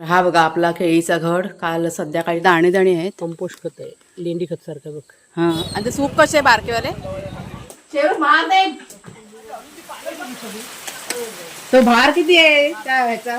हा बघा आपला केळीचा घड. काल संध्याकाळी दाणे दाणे आहेत. कंपोस्ट खत आहे. लेंडी खत सारखं बघ. हा. आणि ते सूप कसे बारकेवाले? तो भार किती आहे? त्या ह्याचा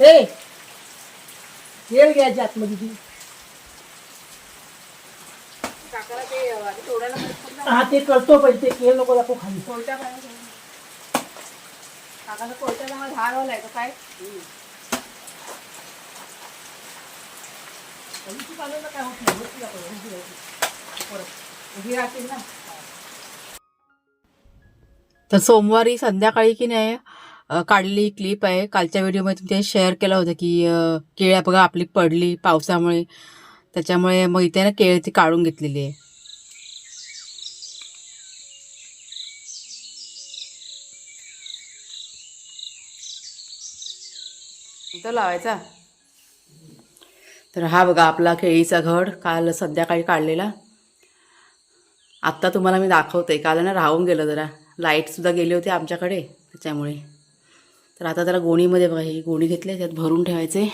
हे केळ घ्यायची आतमध्ये ती काकाला ते आधी तोडायला मदत करू. हा ते करतो पण ते केळ नको दाखव खाली। काकाला कोयत्याला मला झाड वालाय का काय? काय होत नाही वरती दाखव, वरती दाखव. उभी राहतील ना। तर सोमवारी संध्याकाळी की नाही? काढलेली क्लिप आहे. कालच्या व्हिडिओमध्ये तुम्ही ते शेअर केलं होतं की केळ केळ्या बघा आपली पडली पावसामुळे. त्याच्यामुळे मग इथे ना केळी ती काढून घेतलेली आहे. इथं लावायचा. तर हा बघा आपला केळीचा घड काल संध्याकाळी काढलेला. आत्ता तुम्हाला मी दाखवते काल ना राहून गेलं जरा. लाईटसुद्धा गेली होती आमच्याकडे त्याच्यामुळे. तर आता जरा गोणीमध्ये बघा ही गोणी घेतली त्यात भरून ठेवायचे.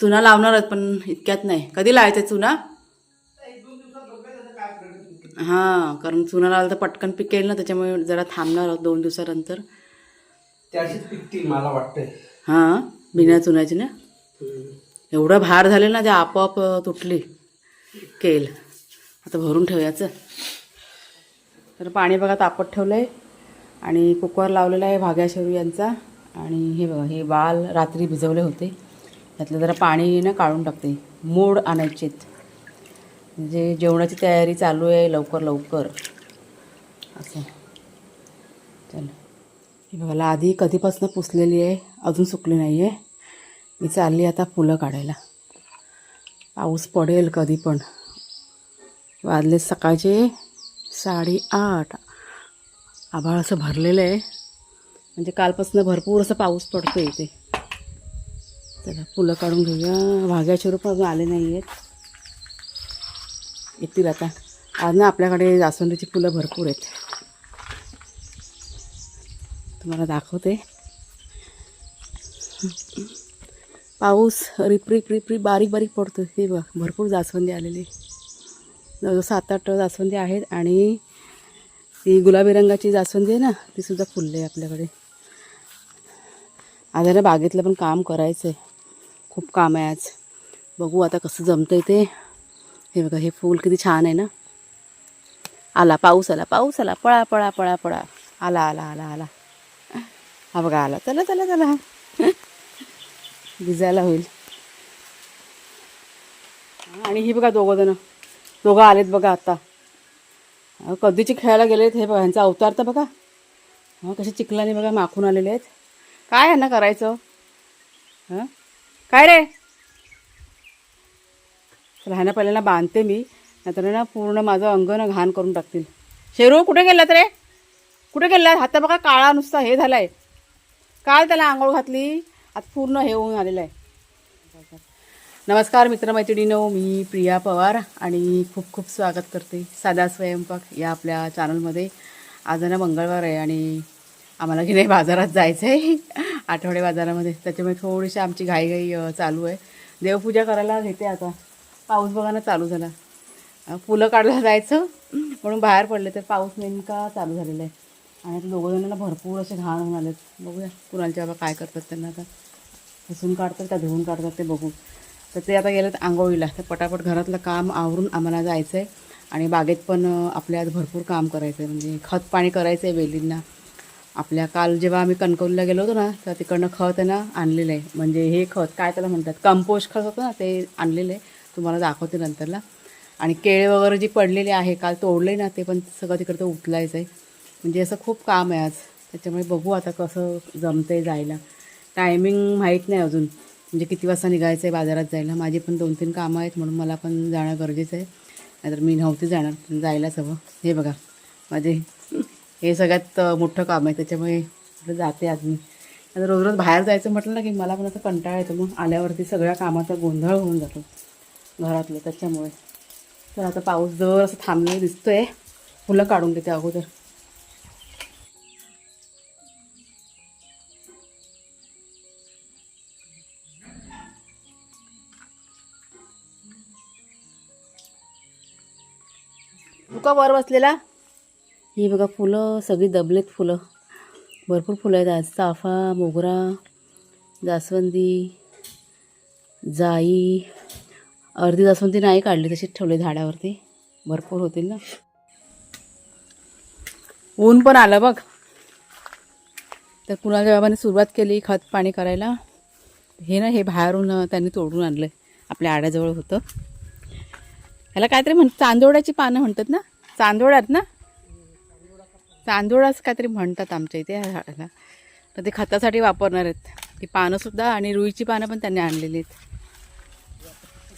चुना लावणार आहेत पण इतक्यात नाही. कधी लावायचे चुना? हां कारण चुना लावला तर पटकन पिकेल ना त्याच्यामुळे जरा थांबणार आहोत दोन दिवसानंतर. मला वाटतंय. हां बिना चुनाची ना? एवढं भार झाले ना ते आपोआप तुटली. केल आता भरून ठेवायचं. तर पाणी बघा तापत ठेवलं आहे आणि कुकर लावलेला आहे भाग्या शेरू यांचा. आणि हे बघा हे बाल रात्री भिजवले होते. त्यातलं जरा पाणी ना काढून टाकते. मोड आणायचेत म्हणजे जेवणाची तयारी चालू आहे लवकर लवकर. असं. चल. हे बघा आधी कधीपासून पुसलेली आहे अजून सुकली नाही आहे मी चालली आता फुलं काढायला. पाऊस पडेल कधी पण. वाजले सकाळचे साडेआठ. आभाळ असं भरलेलं आहे. म्हणजे कालपासून भरपूर असं पाऊस पडतो इथे. चला फुलं काढून घेऊया. भाग्याचे रूप अजून आले नाही आहेत येतील आता. आज ना आपल्याकडे जास्वंदीची फुलं भरपूर आहेत. तुम्हाला दाखवते. पाऊस रिप रिप रिप रिप बारीक बारीक पडतो हे बघ भरपूर जास्वंदी आलेली जवळजवळ सात आठ जास्वंदी आहेत आणि ती गुलाबी रंगाची जास्वंदी आहे ना ती सुद्धा फुलले आहे आपल्याकडे. आज ना बागेतलं पण काम करायचं आहे खूप काम आहे आज. बघू आता कसं जमतं ते. हे बघा हे फूल किती छान आहे ना. आला पाऊस आला पाऊस आला. पळा पळा पळा पळा. आला आला आला आला. हा बघा आला. चला चला चला. भिजायला होईल. आणि ही बघा दोघं जण. दोघं आलेत बघा आता. कधीचे खेळायला गेलेत हे बघा ह्यांचा अवतार तर बघा. हा कसे चिखलाने बघा माखून आलेले आहेत. काय यांना करायचं? हां? काय रे? चला पहिल्यांदा बांधते मी नाहीतर ना पूर्ण माझं अंग ना घाण करून टाकतील. शेरू कुठे गेलात रे? कुठे गेलात? हाता बघा काळा नुसता हे झाला आहे काल त्याला आंघोळ घातली आता पूर्ण हे होऊन आलेलं आहे. नमस्कार मित्रमैत्रिणीनो मी प्रिया पवार आणि खूप खूप स्वागत करते साधा स्वयंपाक या आपल्या चॅनलमध्ये आज ना मंगळवार आहे आणि आम्हाला की नाही बाजारात जायचं आहे आठवडे बाजारामध्ये. त्याच्यामुळे थोडीशी आमची घाईघाई चालू आहे. देवपूजा करायला घेते आता. पाऊस बघायला चालू झाला. फुलं काढायला जायचं. म्हणून बाहेर पडले तर पाऊस नेमका चालू झालेला आहे. आणि आता दोघं जणांना भरपूर असे घाण होऊन आले बघूया कुणालच्या बाबा काय करतात त्यांना आता. पुसून काढतात का धुवून काढतात ते बघू. तर ते आता गेलेत आंघोळीला. तर पटापट घरातलं काम आवरून आम्हाला जायचं आहे आणि बागेत पण आपल्या आज भरपूर काम करायचं आहे म्हणजे खत पाणी करायचं आहे वेलींना. आपल्या काल जेव्हा आम्ही कणकवलीला गेलो होतो ना तर तिकडनं खत आहे ना आणलेलं आहे. म्हणजे हे खत काय त्याला म्हणतात? कंपोस्ट खत होतं ना ते आणलेलं आहे. तुम्हाला दाखवते नंतरला. आणि केळे वगैरे जी पडलेली आहे काल तोडले ना ते पण सगळं तिकडं तर उचलायचं आहे. म्हणजे असं खूप काम आहे आज. त्याच्यामुळे बघू आता कसं जमतं आहे जायला. टायमिंग माहीत नाही अजून. म्हणजे किती वाजता निघायचं आहे बाजारात जायला. माझी पण दोन तीन कामं आहेत म्हणून मला पण जाणं गरजेचं आहे. नाहीतर मी नव्हती जाणार पण जायलाच हवं हे बघा. माझे हे सगळ्यात मोठं काम आहे त्याच्यामुळे जाते आज मी आता रोज रोज बाहेर जायचं म्हटलं ना की मला पण असं कंटाळा येतो. मग आल्यावरती सगळ्या कामाचा गोंधळ होऊन जातो घरातलं त्याच्यामुळे. तर आता पाऊस जर असं थांबलेलं दिसतोय. फुलं काढून देते अगोदर. तुका वर बसलेला? ही बघा फुलं सगळी दबलेत फुलं. भरपूर फुलं आहेत. आज चाफा मोगरा जास्वंदी जाई. अर्धी जास्वंदी नाही काढली तशीच ठेवली झाडावरती. भरपूर होतील ना. ऊन पण आलं बघ. तर कुणाच्या बाबाने सुरुवात केली खत पाणी करायला. हे ना हे बाहेरून त्यांनी तोडून आणलं आपल्या आड्याजवळ होतं. ह्याला काहीतरी म्हण चांदोड्याची पानं म्हणतात ना? चांदोड्यात ना? चांदोडाच काहीतरी म्हणतात आमच्या इथे ह्या झाडाला. तर ते खतासाठी वापरणार आहेत. ती पानंसुद्धा आणि रुईची पानं पण त्यांनी आणलेली आहेत.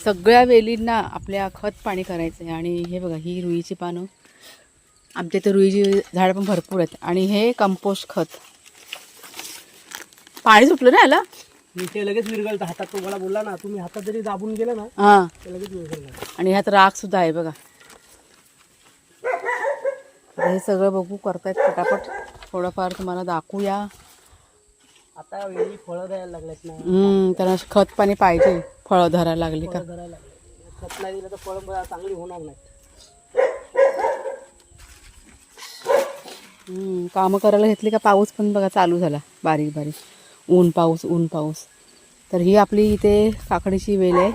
सगळ्या वेलींना आपल्या खत पाणी करायचं आहे. आणि हे बघा ही रुईची पानं. आमच्या इथे रुईची झाडं पण भरपूर आहेत. आणि हे कंपोस्ट खत. पाणी सुटलं ना याला? मी ते लगेच विरगळतं हातात तुम्हाला बोलला ना तुम्ही हातात जरी दाबून गेलं ना हां. ते लगेच विरगळलं आणि ह्यात राख सुद्धा आहे बघा. आता हे सगळं बघू करतायत पटापट थोडंफार तुम्हाला दाखवूया. आता वेळी फळं द्यायला लागल्यात ना. हम्म, त्यांना खत पाणी पाहिजे. फळं धरायला लागली का? फळं धरायला लागले. खत नाही दिलं तर फळं चांगली होणार नाही हम्म, कामं करायला घेतली का? पाऊस पण बघा चालू झाला. बारीक बारीक. ऊन पाऊस ऊन पाऊस. तर ही आपली इथे काकडीची वेल आहे.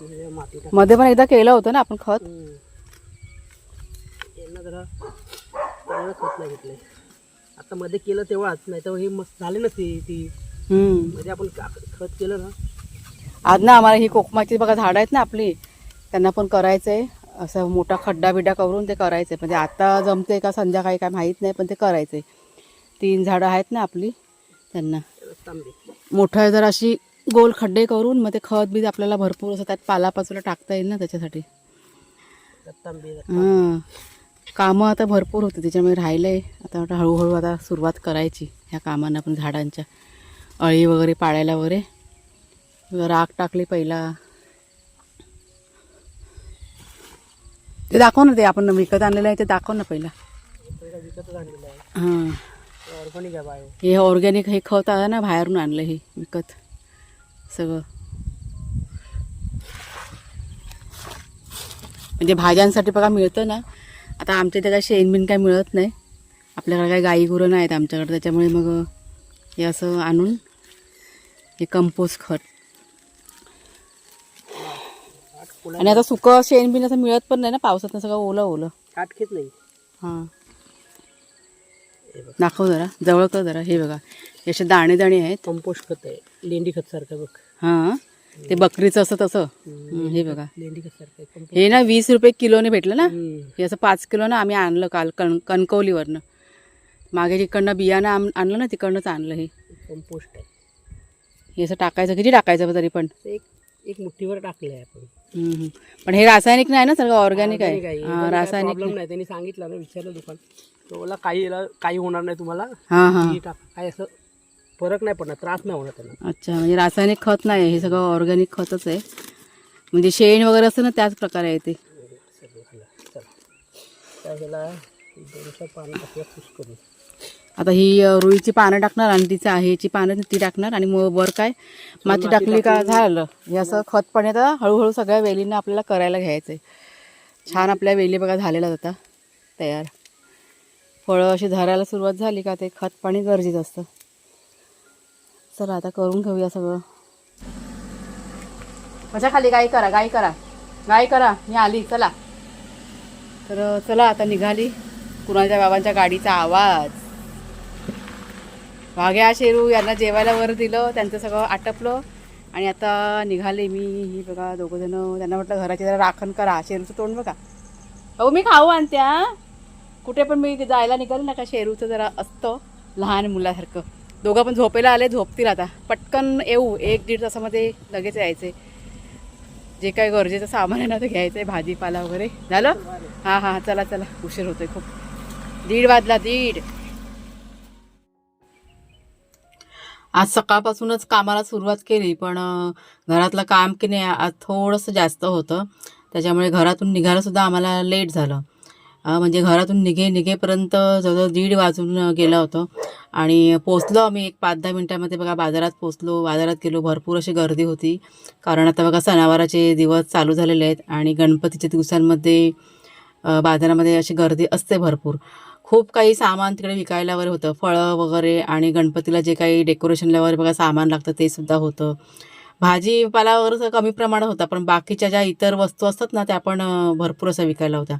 माती मध्ये पण एकदा केलं होतं ना आपण खत? जरा चांगलं खत नाही घेतलंय आता मध्ये केलं तेव्हाच नाही तर हे मस्त झाली नसती ती हम्म. म्हणजे आपण का- खत केलं ना? आज ना आम्हाला ही कोकमाची बघा झाडं आहेत ना आपली त्यांना पण करायचं आहे असं मोठा खड्डा बिड्डा करून ते करायचं आहे म्हणजे आता जमते का संध्याकाळी काय माहीत नाही पण ते करायचं आहे तीन झाडं आहेत ना आपली त्यांना. तांबे मोठं जर अशी गोल खड्डे करून मग ते खत बीज आपल्याला भरपूर असं त्यात पालापाचोला टाकता येईल ना त्याच्यासाठी. हां. कामं आता भरपूर होते त्याच्यामुळे राहिलं आहे आता वाटतं हळूहळू आता सुरुवात करायची ह्या कामांना पण झाडांच्या. अळी वगैरे पाडायला वगैरे. राख टाकली पहिला. ते दाखव ना ते आपण विकत आणलेलं आहे ते दाखव ना पहिला. हां. हे ऑर्गॅनिक हे खत आहे ना बाहेरून आणलं हे विकत. सगळं. म्हणजे भाज्यांसाठी बघा मिळतं ना. आता आमच्या इथे काय शेणबिन काय मिळत नाही. आपल्याकडे काय गाई गुरं नाहीत आमच्याकडे. त्याच्यामुळे मग हे असं आणून हे कंपोस्ट खत. आणि आता सुकं शेणबिन असं मिळत पण नाही ना. पावसात सगळं ओलं ओलं. काट घेत नाही. हां. दाखव जरा. जवळ कर जरा. हे बघा. हे असे दाणे दाणे आहेत. कंपोस्ट खत आहे. लेंडी खत सारखं बघ. हां? ते बकरीचं असं तसं? हं, हे बघा. लेंडी खत सारखं हे ना वीस रुपये किलोने भेटलं ना? हम्म. हे असं पाच किलो ना आम्ही आणलं काल कण कणकवलीवरनं. मागे जिकडनं बियाणं आम आणलं ना तिकडनंच आणलं हे. कंपोस्ट आहे. हे असं टाकायचं किती टाकायचं तरी पण? ते एक एक मुठ्ठीवर टाकलंय आपण. पण हे रासायनिक नाही ना सगळं ऑर्गॅनिक आहे. हां रासायनिक प्रॉब्लेम नाही. त्यांनी सांगितलं ना विचारलं दुकान. तो बोला काही याला काही होणार नाही तुम्हाला. हां हां. हे टाका. काय असं फरक नाही पडणार त्रास नाही होणार त्यांना. अच्छा म्हणजे रासायनिक खत नाही आहे हे सगळं ऑर्गॅनिक खतच आहे. म्हणजे शेण वगैरे असतं ना त्याच प्रकारे आहे ते. दोनशे पानं टाकूया खुश आता ही अ, रुईची पानं टाकणार आणि तिचं ह्याची पानं ती टाकणार आणि मग वर काय? माती टाकली का झालं? हे असं खत पाणी आता हळूहळू सगळ्या वेलींना आपल्याला करायला घ्यायचं आहे छान आपल्या वेली बघा झालेल्या आता तयार. फळं अशी धरायला सुरुवात झाली का ते खत पाणी गरजेचं असतं. चला आता करून घेऊया सगळं. माझ्या खाली गाई करा गाई करा. गाई करा मी आली चला. तर चला आता निघाली. कुणाच्या बाबांच्या गाडीचा आवाज. वाघ्या शेरू यांना जेवायला वर दिलं त्यांचं सगळं आटपलं. आणि आता निघाले मी ही बघा दोघं जण. त्यांना म्हटलं घराची जरा राखण करा. शेरूचं तोंड बघा. अहो मी खाऊ आणत्या कुठे पण मी जायला निघाले ना का शेरूचं जरा असतं लहान मुलासारखं. दोघं पण झोपेला आले झोपतील आता. पटकन येऊ एक दीड तासामध्ये लगेच यायचे. जे काय गरजेचं सामान आहे ना ते घ्यायचं आहे भाजीपाला वगैरे. झालं? हां हां चला चला. उशीर होतोय खूप. दीड वाजला दीड. आज सकाळपासूनच कामाला सुरुवात केली पण घरातलं काम की नाही आज थोडंसं जास्त होतं. त्याच्यामुळे घरातून निघायलासुद्धा आम्हाला लेट झालं. म्हणजे घरातून निघे निघेपर्यंत जवळजवळ दीड वाजून गेलं होतं. आणि पोचलो आम्ही एक पाच दहा मिनटामध्ये बघा बाजारात पोचलो बाजारात गेलो भरपूर अशी गर्दी होती. कारण आता बघा सणावाराचे दिवस चालू झालेले आहेत आणि गणपतीच्या दिवसांमध्ये बाजारामध्ये अशी गर्दी असते भरपूर. खूप काही सामान तिकडे विकायला वगैरे होतं. फळं वगैरे आणि गणपतीला जे काही डेकोरेशनला वगैरे बघा सामान लागतं ते सुद्धा होतं. भाजीपाला वगैरे कमी प्रमाणात होता पण बाकीच्या ज्या इतर वस्तू असतात ना त्या पण भरपूर असं विकायला होत्या.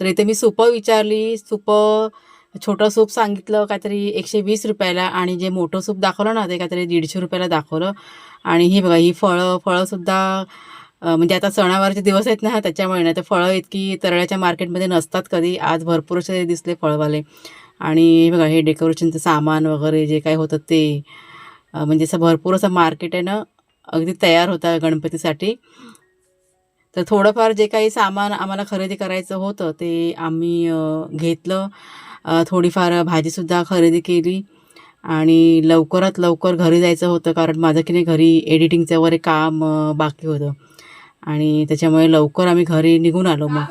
तर इथे मी सुपं विचारली. सुपं छोटं सूप सांगितलं काहीतरी एकशे वीस रुपयाला आणि जे मोठं सूप दाखवलं ना ते काहीतरी दीडशे रुपयाला दाखवलं. आणि ही बघा ही फळं फळंसुद्धा म्हणजे आता सणावारचे दिवस आहेत ना त्याच्यामुळे ना ते फळं इतकी तरळ्याच्या मार्केटमध्ये नसतात कधी. आज भरपूर असे दिसले फळवाले. आणि बघा हे डेकोरेशनचं सामान वगैरे जे काही होतं ते म्हणजे असं भरपूर असं मार्केट आहे ना अगदी तयार होता गणपतीसाठी. तर थोडंफार जे काही सामान आम्हाला खरेदी करायचं होतं ते आम्ही घेतलं. थोडीफार भाजीसुद्धा खरेदी केली. आणि लवकरात लवकर घरी जायचं होतं कारण माझं की नाही घरी एडिटिंगचं वगैरे काम बाकी होतं. आणि त्याच्यामुळे लवकर आम्ही घरी निघून आलो मग.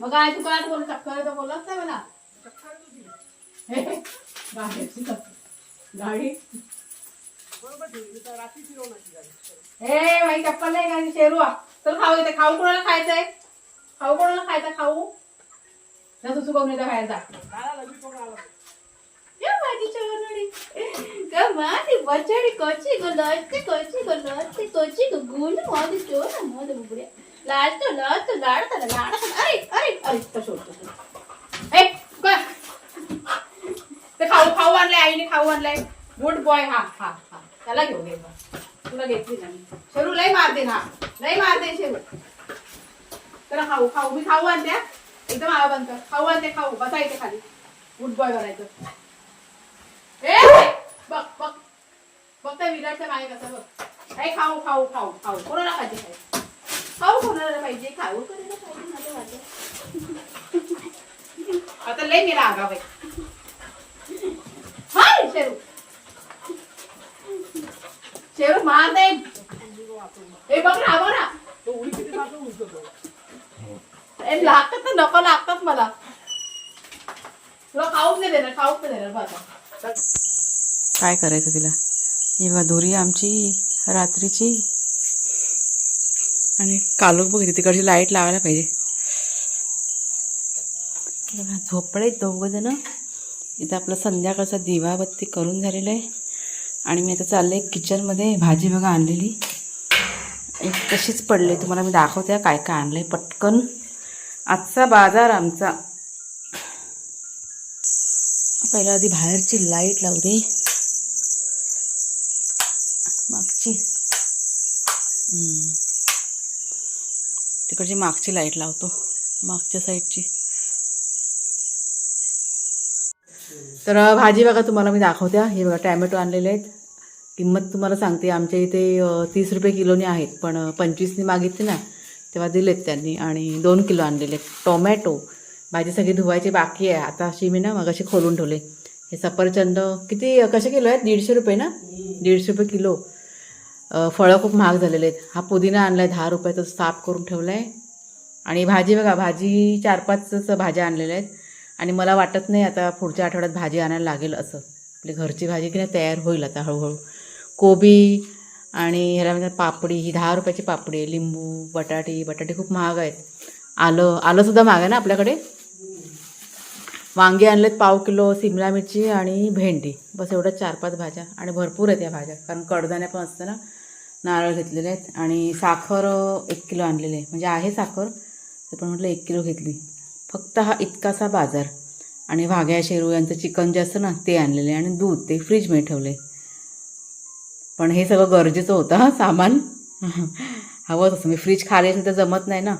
मग काय तू काय बोल चक्कर बोलत नाही मला? गाडी. ए चप्पल नाही गाडी शेरू आ. चल खाऊ इथे. खाऊ कोणाला खायचंय? खाऊ कोणाला खायचा खाऊ? बाहेर जा क्या माझी बचडी कची गो लचते कची गो लचते कची गो गुण माझी चोर मोद बुबड्या लाजतो लाजतो लाडतो लाडतो. अरे अरे अरे तसं होतं ए काय ते खाऊ खाऊ आणलंय आईने खाऊ आणलंय. गुड बॉय हा हा हा. त्याला घेऊन ये बा. तुला घेतली ना मी. शेरू लय मार दे ना. लय मार दे शेरू. तर खाऊ खाऊ. मी खाऊ आणते एकदम आवा बंद खाऊ आणते खाऊ. बसा इथे खाली. गुड बॉय बनायचं. ए बघ बघ. बघ त्या विराटच्या मागे कसं बघ. काय खाऊ खाऊ खाऊ खाऊ. कोणाला खायचे काय खाऊ कोणाला पाहिजे? खाऊ कोणाला पाहिजे? माझं आता लय मेरा आगाव बाई हाय शेरू. शेरू मार नाही हे बघ ना बघ ना. ए, लागतात ना नको लागतात मला. तुला खाऊच नाही देणार खाऊच नाही देणार बघ काय करायचं तिला? ही बघा दोरी आमची रात्रीची. आणि कालोख बघ तिकडची लाइट लावायला पाहिजे. बघा झोपडे दोघं जण. इथं आपला संध्याकाळचा दिवाबत्ती करून झालेलं आहे. आणि मी आता चालले किचनमध्ये भाजी बघा आणलेली. एक तशीच पडली तुम्हाला मी दाखवते काय काय आणलंय पटकन. आजचा बाजार आमचा. पहिला आधी बाहेरची लाइट लावू दे. मागची. तिकडची मागची लाइट लावतो. मागच्या साईडची. तर भाजी बघा तुम्हाला मी दाखवते हे बघा टॅमॅटो आणलेले आहेत. किंमत तुम्हाला सांगते. आमच्या इथे तीस रुपये किलोने आहेत. पण पंचवीसने मागितली ना तेव्हा दिलेत त्यांनी आणि दोन किलो आणलेले. आहेत टोमॅटो. भाजी सगळी धुवायची बाकी आहे. आता अशी मी ना मगाशी खोलून ठेवले. हे सफरचंद किती कसे किलो आहेत? दीडशे रुपये ना? दीडशे रुपये किलो. फळं खूप महाग झालेले आहेत. हा पुदिना आणला आहे दहा रुपयाचा साफ करून ठेवला आहे आणि भाजी बघा भाजी चार पाचच भाज्या आणलेल्या आहेत. आणि मला वाटत नाही आता पुढच्या आठवड्यात भाजी आणायला लागेल असं. आपली घरची भाजी की नाही तयार होईल आता हळूहळू. कोबी आणि ह्याला म्हणतात पापडी ही दहा रुपयाची पापडी आहे. लिंबू बटाटे बटाटे खूप महाग आहेत. आलं आलंसुद्धा महाग आहे ना आपल्याकडे? वांगे आणलेत पाव किलो सिमला मिरची आणि भेंडी. बस एवढ्या चार पाच भाज्या आणि भरपूर आहेत या भाज्या. कारण कडधान्या पण असतं ना. नारळ घेतलेले आहेत. आणि साखर एक किलो आणलेले आहे. म्हणजे आहे साखर ते पण म्हटलं एक किलो घेतली. फक्त हा इतकासा बाजार. आणि वाघ्या शेरू यांचं चिकन जे असतं ना ते आणलेले आहे. आणि दूध ते फ्रीजमध्ये ठेवले पण हे सगळं गरजेचं होतं हा सामान. हवंच असं मी फ्रीज खाली असेल तर जमत नाही ना.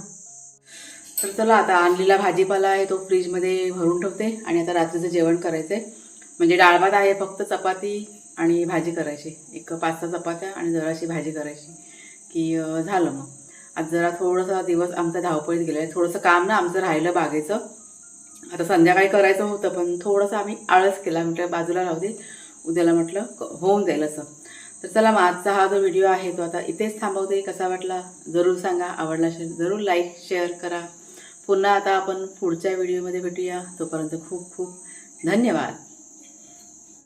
तर चला आता आणलेला भाजीपाला आहे तो फ्रीजमध्ये भरून ठेवते आणि आता रात्रीचं जेवण करायचं आहे म्हणजे डाळ भात आहे फक्त चपाती आणि भाजी करायची. एक पाच सहा चपात्या आणि जराशी भाजी करायची. की झालं मग. आज जरा थोडासा दिवस आमचा धावपळीत गेला आहे थोडंसं काम ना आमचं राहिलं बागेचं. आता संध्याकाळी करायचं होतं पण थोडंसं आम्ही आळस केला. म्हटलं बाजूला राहू दे. उद्याला म्हटलं होऊन जाईल असं. तर चला मग आजचा हा जो व्हिडिओ आहे तो आता इथेच थांबवते. कसा वाटला जरूर सांगा. आवडला शेअर जरूर लाईक शेअर करा. पुन्हा आता आपण पुढच्या व्हिडिओमध्ये भेटूया. तोपर्यंत खूप खूप धन्यवाद.